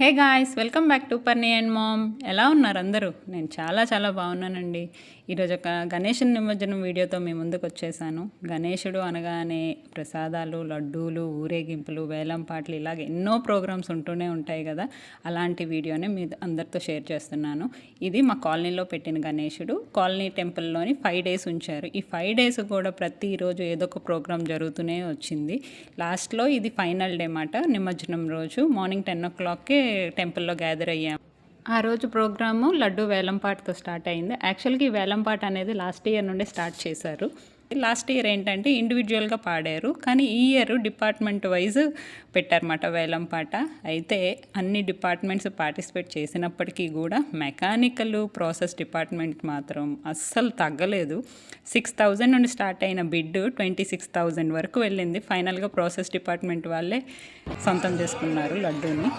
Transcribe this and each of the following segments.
Hey guys welcome back to Parni and mom. ఎలా ఉన్నారు అందరూ? నేను చాలా చాలా బాగున్నానండి. ఈరోజు ఒక గణేష్ నిమజ్జనం వీడియోతో మీ ముందుకు వచ్చేసాను. గణేషుడు అనగానే ప్రసాదాలు లడ్డూలు ఊరేగింపులు వేలం పాటలు ఇలాగ ఎన్నో ప్రోగ్రామ్స్ ఉంటూనే ఉంటాయి కదా. అలాంటి వీడియోనే మీ అందరితో షేర్ చేస్తున్నాను. ఇది మా కాలనీలో పెట్టిన గణేషుడు. కాలనీ టెంపుల్లోని ఫైవ్ డేస్ ఉంచారు. ఈ ఫైవ్ డేస్ కూడా ప్రతిరోజు ఏదో ఒక ప్రోగ్రామ్ జరుగుతూనే వచ్చింది. లాస్ట్లో ఇది ఫైనల్ డే మాట నిమజ్జనం రోజు. మార్నింగ్ టెన్ ఓ క్లాక్కి టెంపుల్లో గ్యాదర్ అయ్యాము ఆ రోజు ప్రోగ్రాము లడ్డు వేలంపాటతో స్టార్ట్ అయింది. యాక్చువల్గా ఈ వేలంపాట అనేది లాస్ట్ ఇయర్ నుండి స్టార్ట్ చేశారు. లాస్ట్ ఇయర్ ఏంటంటే ఇండివిజువల్గా పాడారు. కానీ ఈ ఇయర్ డిపార్ట్మెంట్ వైజ్ పెట్టారన్నమాట వేలంపాట. అయితే అన్ని డిపార్ట్మెంట్స్ పార్టిసిపేట్ చేసినప్పటికీ కూడా మెకానికల్ ప్రాసెస్ డిపార్ట్మెంట్ మాత్రం అస్సలు తగ్గలేదు. సిక్స్ థౌజండ్ నుండి స్టార్ట్ అయిన బిడ్ ట్వంటీ సిక్స్ థౌజండ్ వరకు వెళ్ళింది. ఫైనల్గా ప్రాసెస్ డిపార్ట్మెంట్ వాళ్ళే సొంతం చేసుకున్నారు లడ్డూని.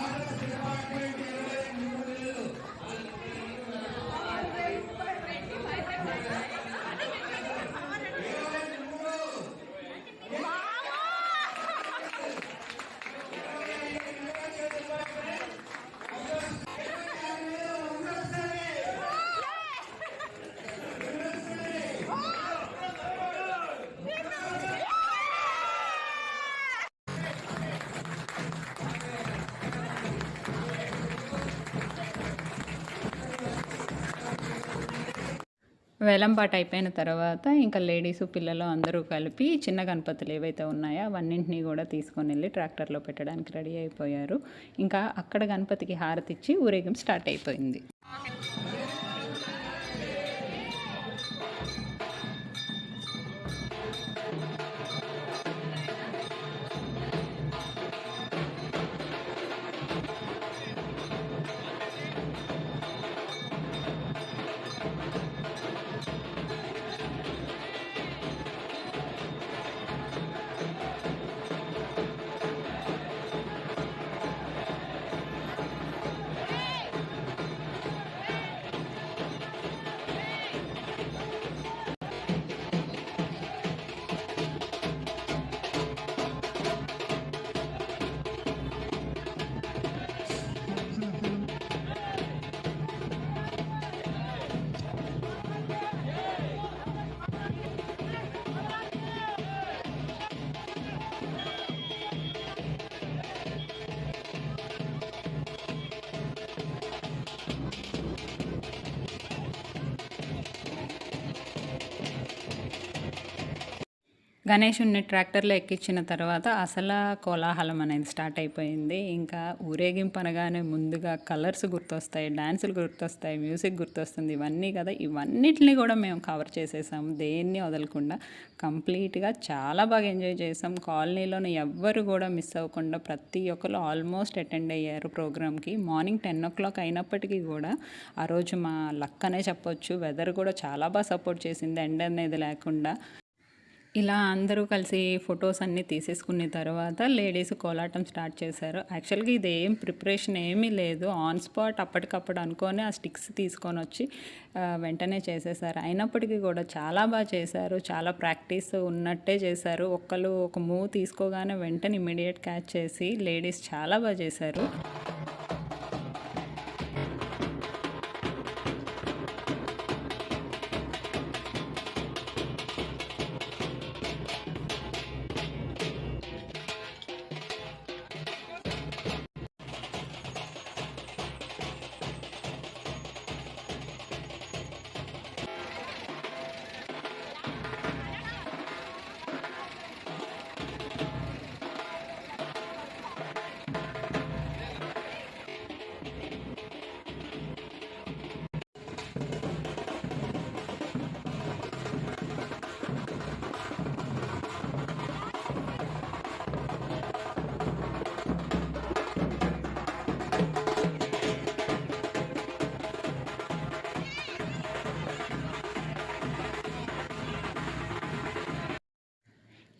వేలంపాట అయిపోయిన తర్వాత ఇంకా లేడీస్ పిల్లలు అందరూ కలిపి చిన్న గణపతులు ఏవైతే ఉన్నాయో అవన్నింటినీ కూడా తీసుకొని వెళ్ళి ట్రాక్టర్లో పెట్టడానికి రెడీ అయిపోయారు. ఇంకా అక్కడ గణపతికి హారతిచ్చి ఊరేగింపు స్టార్ట్ అయిపోయింది. గణేషుణ్ణి ట్రాక్టర్లో ఎక్కించిన తర్వాత అసలు కోలాహలం అనేది స్టార్ట్ అయిపోయింది. ఇంకా ఊరేగింపు అనగానే ముందుగా కలర్స్ గుర్తొస్తాయి డ్యాన్సులు గుర్తొస్తాయి మ్యూజిక్ గుర్తొస్తుంది. ఇవన్నీ కదా ఇవన్నిటిని కూడా మేము కవర్ చేసేసాము దేన్ని వదలకుండా కంప్లీట్గా చాలా బాగా ఎంజాయ్ చేసాం. కాలనీలోని ఎవ్వరు కూడా మిస్ అవ్వకుండా ప్రతి ఒక్కరు ఆల్మోస్ట్ అటెండ్ అయ్యారు ప్రోగ్రామ్కి. మార్నింగ్ టెన్ ఓ క్లాక్ అయినప్పటికీ కూడా ఆ రోజు మా లక్ అనే చెప్పొచ్చు. వెదర్ కూడా చాలా బాగా సపోర్ట్ చేసింది. ఎండ అనేది లేకుండా ఇలా అందరూ కలిసి ఫొటోస్ అన్నీ తీసేసుకున్న తర్వాత లేడీస్ కోలాటం స్టార్ట్ చేశారు. యాక్చువల్గా ఇది ఏం ప్రిపరేషన్ ఏమీ లేదు. ఆన్ స్పాట్ అప్పటికప్పుడు అనుకొని ఆ స్టిక్స్ తీసుకొని వచ్చి వెంటనే చేసేసారు. అయినప్పటికీ కూడా చాలా బాగా చేశారు. చాలా ప్రాక్టీస్ ఉన్నట్టే చేశారు. ఒక్కళ్ళు ఒక మూవ్ తీసుకోగానే వెంటనే ఇమీడియట్ క్యాచ్ చేసి లేడీస్ చాలా బాగా చేశారు.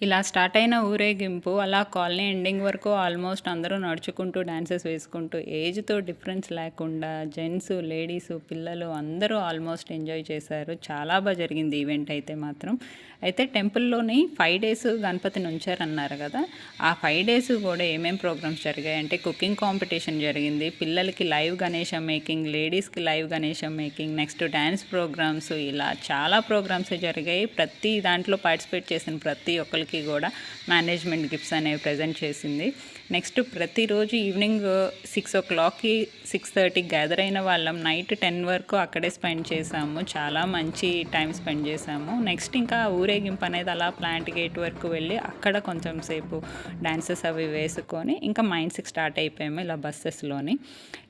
ఇలా స్టార్ట్ అయిన ఊరేగింపు అలా కాలనీ ఎండింగ్ వరకు ఆల్మోస్ట్ అందరూ నడుచుకుంటూ డ్యాన్సెస్ వేసుకుంటూ ఏజ్తో డిఫరెన్స్ లేకుండా జెంట్స్ లేడీస్ పిల్లలు అందరూ ఆల్మోస్ట్ ఎంజాయ్ చేశారు. చాలా బాగా జరిగింది ఈవెంట్ అయితే మాత్రం. అయితే టెంపుల్లోని ఫైవ్ డేస్ గణపతిని ఉంచారన్నారు కదా ఆ ఫైవ్ డేస్ కూడా ఏమేం ప్రోగ్రామ్స్ జరిగాయి? అంటే కుకింగ్ కాంపిటీషన్ జరిగింది పిల్లలకి లైవ్ గణేష మేకింగ్ లేడీస్కి live Ganesha making next dance programs ఇలా చాలా ప్రోగ్రామ్స్ జరిగాయి. ప్రతి దాంట్లో పార్టిసిపేట్ చేసిన ప్రతి ఒక్కరికి కూడా మేనేజ్మెంట్ గిఫ్ట్స్ అనేవి ప్రజెంట్ చేసింది. నెక్స్ట్ ప్రతిరోజు ఈవినింగ్ సిక్స్ ఓ క్లాక్కి సిక్స్ థర్టీకి గ్యాదర్ అయిన వాళ్ళం. నైట్ టెన్ వరకు అక్కడే స్పెండ్ చేసాము చాలా మంచి టైం స్పెండ్ చేసాము నెక్స్ట్ ఇంకా ఊరేగింపు అనేది అలా ప్లాంట్ గేట్ వరకు వెళ్ళి అక్కడ కొంచెం సేపు డాన్సెస్ అవి వేసుకొని ఇంకా మైన్స్కి స్టార్ట్ అయిపోయాము ఇలా బస్సెస్లోని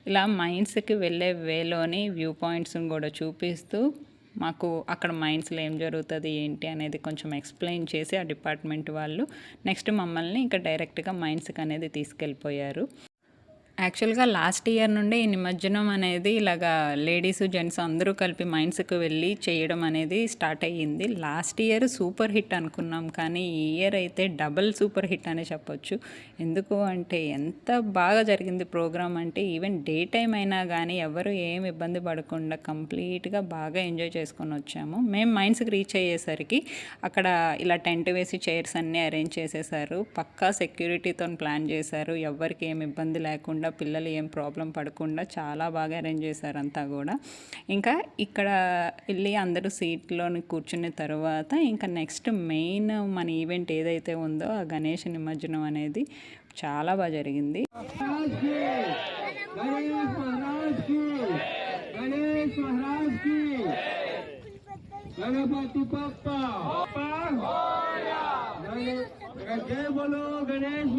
ఇలా మైన్స్కి వెళ్ళే వేలోని వ్యూ పాయింట్స్ని కూడా చూపిస్తూ మాకు అక్కడ మైండ్స్లో ఏం జరుగుతుంది ఏంటి అనేది కొంచెం ఎక్స్ప్లెయిన్ చేసి ఆ డిపార్ట్మెంట్ వాళ్ళు నెక్స్ట్ మమ్మల్ని ఇంకా డైరెక్ట్గా మైండ్స్కి అనేది తీసుకెళ్ళిపోయారు. యాక్చువల్గా లాస్ట్ ఇయర్ నుండి ఈ నిమజ్జనం అనేది ఇలాగా లేడీస్ జెంట్స్ అందరూ కలిపి మైండ్స్కి వెళ్ళి చేయడం అనేది స్టార్ట్ అయ్యింది. లాస్ట్ ఇయర్ సూపర్ హిట్ అనుకున్నాం కానీ ఈ ఇయర్ అయితే డబల్ సూపర్ హిట్ అనే చెప్పొచ్చు. ఎందుకు అంటే ఎంత బాగా జరిగింది ప్రోగ్రామ్ అంటే ఈవెన్ డే టైం అయినా కానీ ఎవరు ఏం ఇబ్బంది పడకుండా కంప్లీట్గా బాగా ఎంజాయ్ చేసుకొని వచ్చాము. మేము మైండ్స్కి రీచ్ అయ్యేసరికి అక్కడ ఇలా టెంట్ వేసి చైర్స్ అన్నీ అరేంజ్ చేసేసారు. పక్కా సెక్యూరిటీతో ప్లాన్ చేశారు. ఎవరికి ఏం ఇబ్బంది లేకుండా కూడా పిల్లలు ఏం ప్రాబ్లం పడకుండా చాలా బాగా అరేంజ్ చేశారు అంతా కూడా. ఇంకా ఇక్కడ వెళ్ళి అందరూ సీట్లోని కూర్చున్న తర్వాత ఇంకా నెక్స్ట్ మెయిన్ మన ఈవెంట్ ఏదైతే ఉందో ఆ గణేష్ నిమజ్జనం అనేది చాలా బాగా జరిగింది. గణపతి గణేష్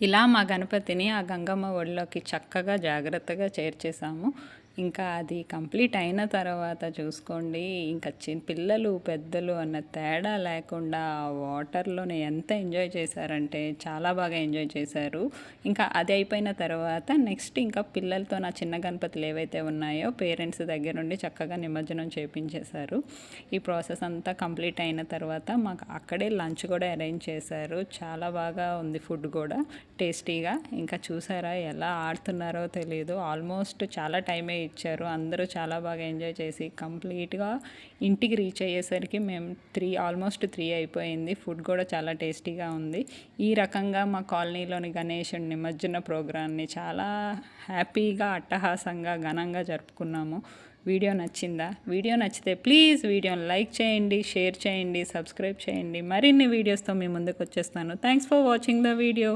ఇలా మా గణపతిని ఆ గంగమ్మ ఒడిలోకి చక్కగా జాగ్రత్తగా చేర్చేసాము ఇంకా అది కంప్లీట్ అయిన తర్వాత చూసుకోండి. ఇంకా చిన్న పిల్లలు పెద్దలు అన్న తేడా లేకుండా వాటర్లోనే ఎంత ఎంజాయ్ చేశారంటే చాలా బాగా ఎంజాయ్ చేశారు. ఇంకా అది అయిపోయిన తర్వాత నెక్స్ట్ ఇంకా పిల్లలతో నా చిన్న గణపతులు ఏవైతే ఉన్నాయో పేరెంట్స్ దగ్గర నుండి చక్కగా నిమజ్జనం చేపించేశారు. ఈ ప్రాసెస్ అంతా కంప్లీట్ అయిన తర్వాత మాకు అక్కడే లంచ్ కూడా అరేంజ్ చేశారు. చాలా బాగా ఉంది ఫుడ్ కూడా. టేస్టీగా. ఇంకా చూసారా ఎలా ఆడుతున్నారో తెలియదు ఆల్మోస్ట్ చాలా టైమే ఇచ్చారు. అందరూ చాలా బాగా ఎంజాయ్ చేసి కంప్లీట్గా ఇంటికి రీచ్ అయ్యేసరికి మేము త్రీ ఆల్మోస్ట్ త్రీ అయిపోయింది. ఫుడ్ కూడా చాలా టేస్టీగా ఉంది. ఈ రకంగా మా కాలనీలోని గణేషుడి నిమజ్జన ప్రోగ్రాన్ని చాలా హ్యాపీగా అట్టహాసంగా ఘనంగా జరుపుకున్నాము. వీడియో నచ్చిందా? వీడియో నచ్చితే ప్లీజ్ వీడియోని లైక్ చేయండి షేర్ చేయండి సబ్స్క్రైబ్ చేయండి. మరిన్ని వీడియోస్తో మీ ముందుకు వచ్చేస్తాను. Thanks for watching the video.